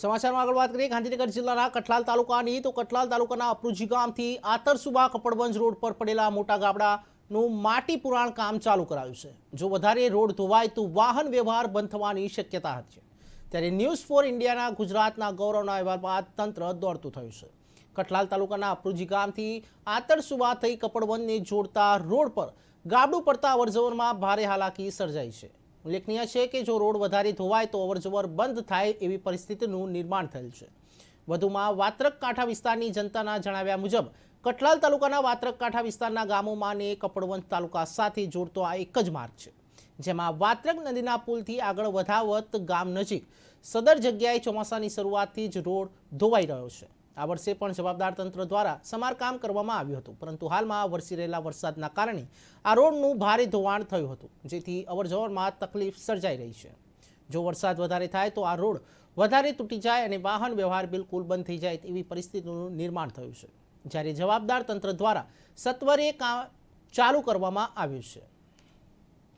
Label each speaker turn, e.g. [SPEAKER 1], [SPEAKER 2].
[SPEAKER 1] સમાચારમાં આગળ વાત કરીએ, ગાંધીનગર જિલ્લાના કઠલાલ તાલુકાની, તો કઠલાલ તાલુકાના અપરુજી ગામથી આતરસુબા કપડવંજ રોડ પર પડેલા મોટા ગાબડાનું માટી પુરાણ કામ ચાલુ કરાયું છે. જો વધારે રોડ ધોવાય તો વાહન વ્યવહાર બંધ થવાની શક્યતા હતી ત્યારે ન્યૂઝ ફોર ઇન્ડિયાના ગુજરાતના ગૌરવના અહેવાલ બાદ તંત્ર દોડતું થયું છે. કઠલાલ તાલુકાના અપરુજી ગામથી આતરસુબા થઈ કપડવંજને જોડતા રોડ પર ગાબડું પડતા અવરજવરમાં ભારે હાલાકી સર્જાઈ છે. ઉલ્લેખનીય છે કે જો રોડ વધારે ધોવાય તો અવરજવર બંધ થાય એવી પરિસ્થિતિનું નિર્માણ થયેલ છે. વધુમાં વાત્રક કાંઠા વિસ્તારની જનતાના જણાવ્યા મુજબ, કઠલાલ તાલુકાના વાત્રક કાંઠા વિસ્તારના ગામોમાં ને કપડવંજ તાલુકા સાથે જોડતો આ એક જ માર્ગ છે, જેમાં વાત્રક નદીના પુલથી આગળ વધાવત ગામ નજીક સદર જગ્યાએ ચોમાસાની શરૂઆતથી જ રોડ ધોવાઈ રહ્યો છે. આ વર્ષે પણ જવાબદાર તંત્ર દ્વારા સમારકામ કરવામાં આવ્યું હતું. પરંતુ હાલમાં વરસી રહેલા વરસાદના કારણે આ રોડનું ભારે ધોવાણ થયું હતું, જેથી અવરજવરમાં તકલીફ સર્જાઈ રહી છે. જો વરસાદ વધારે થાય તો આ રોડ વધારે તૂટી જાય અને વાહન વ્યવહાર બિલકુલ બંધ થઈ જાય તેવી પરિસ્થિતિનું નિર્માણ થયું છે. જ્યારે જવાબદાર તંત્ર દ્વારા સત્વરે કામ ચાલુ કરવામાં આવ્યું છે.